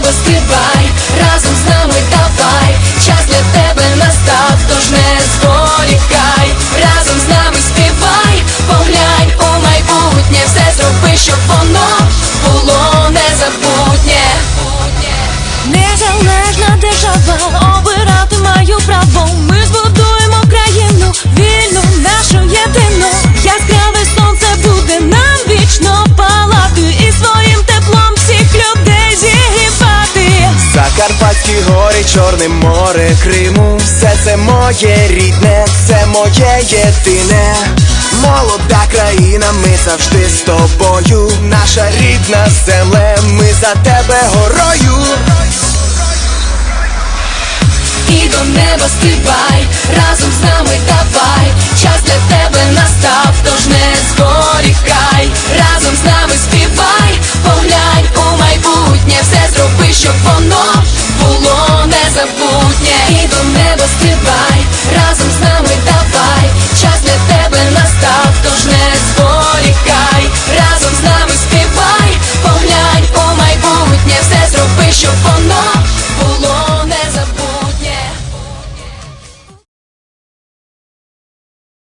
себе співай, разом з нами давай, час для тебе настав, тож не зволікай, разом з нами співай, поглянь у майбутнє, все зроби, щоб воно було незабутнє. Незалежна держава, Чорне море Криму, все це моє рідне, це моє єдине, молода країна, ми завжди з тобою, наша рідна земле, ми за тебе горою. І до неба стрибай, разом з нами давай. незабутнє і до неба.